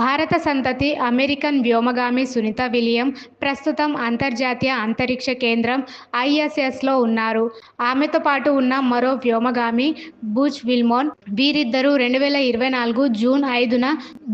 భారత సంతతి American వ్యోమగామి Sunitha William ప్రస్తుతం అంతర్జాతీయ అంతరిక్ష కేంద్రం ఐఎస్ఎస్లో ఉన్నారు. ఆమెతో పాటు ఉన్న మరో వ్యోమగామి బూచ్ విల్మోన్ వీరిద్దరూ రెండు వేల ఇరవై నాలుగు జూన్ ఐదున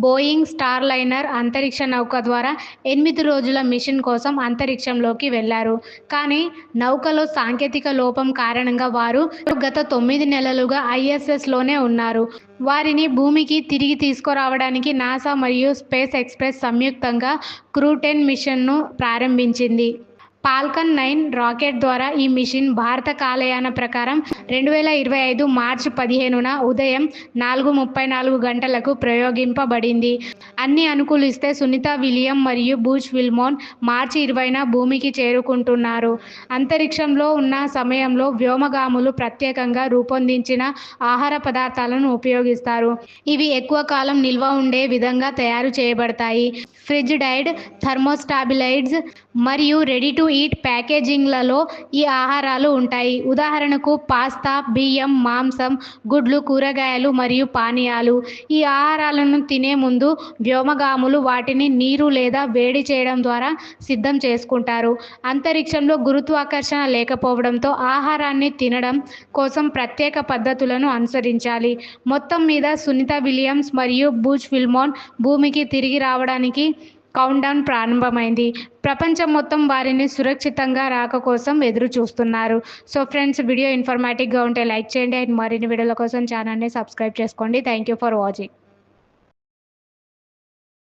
బోయింగ్ స్టార్ లైనర్ అంతరిక్ష నౌక ద్వారా ఎనిమిది రోజుల మిషన్ కోసం అంతరిక్షంలోకి వెళ్ళారు కానీ నౌకలో సాంకేతిక లోపం కారణంగా వారు గత తొమ్మిది నెలలుగా ఐఎస్ఎస్లోనే ఉన్నారు. వారిని భూమికి తిరిగి తీసుకురావడానికి నాసా మరియు స్పేస్ ఎక్స్ప్రెస్ సంయుక్తంగా క్రూటెన్ మిషన్ను ప్రారంభించింది. పాల్కన్ నైన్ రాకెట్ ద్వారా ఈ మిషన్ భారత కాలయాన ప్రకారం రెండు వేల ఇరవై ఐదు మార్చి పదిహేనున ఉదయం నాలుగు ముప్పై నాలుగు గంటలకు ప్రయోగింపబడింది. అన్ని అనుకూలిస్తే సునీత విలియం మరియు బూచ్ విల్మోన్ మార్చి ఇరవైన భూమికి చేరుకుంటున్నారు. అంతరిక్షంలో ఉన్న సమయంలో వ్యోమగాములు ప్రత్యేకంగా రూపొందించిన ఆహార పదార్థాలను ఉపయోగిస్తారు. ఇవి ఎక్కువ కాలం నిల్వ ఉండే విధంగా తయారు చేయబడతాయి. ఫ్రిడ్జ్ డైడ్ థర్మోస్టాబిలైడ్స్ మరియు రెడీ టు ఈట్ ప్యాకేజింగ్లలో ఈ ఆహారాలు ఉంటాయి. ఉదాహరణకు పాస్తా బియ్యం మాంసం గుడ్లు కూరగాయలు మరియు పానీయాలు. ఈ ఆహారాలను తినే ముందు వ్యోమగాములు వాటిని నీరు లేదా వేడి చేయడం ద్వారా సిద్ధం చేసుకుంటారు. అంతరిక్షంలో గురుత్వాకర్షణ లేకపోవడంతో ఆహారాన్ని తినడం కోసం ప్రత్యేక పద్ధతులను అనుసరించాలి. మొత్తం మీద సునీత విలియమ్స్ మరియు బూచ్ ఫిల్మోన్ భూమికి తిరిగి రావడానికి కౌంట్డౌన్ ప్రారంభమైంది. ప్రపంచం మొత్తం వారిని సురక్షితంగా రాక కోసం ఎదురు చూస్తున్నారు. సో ఫ్రెండ్స్ వీడియో ఇన్ఫర్మేటివ్గా ఉంటే లైక్ చేయండి. అండ్ మరిన్ని వీడియోల కోసం ఛానల్ని సబ్స్క్రైబ్ చేసుకోండి. Thank you for watching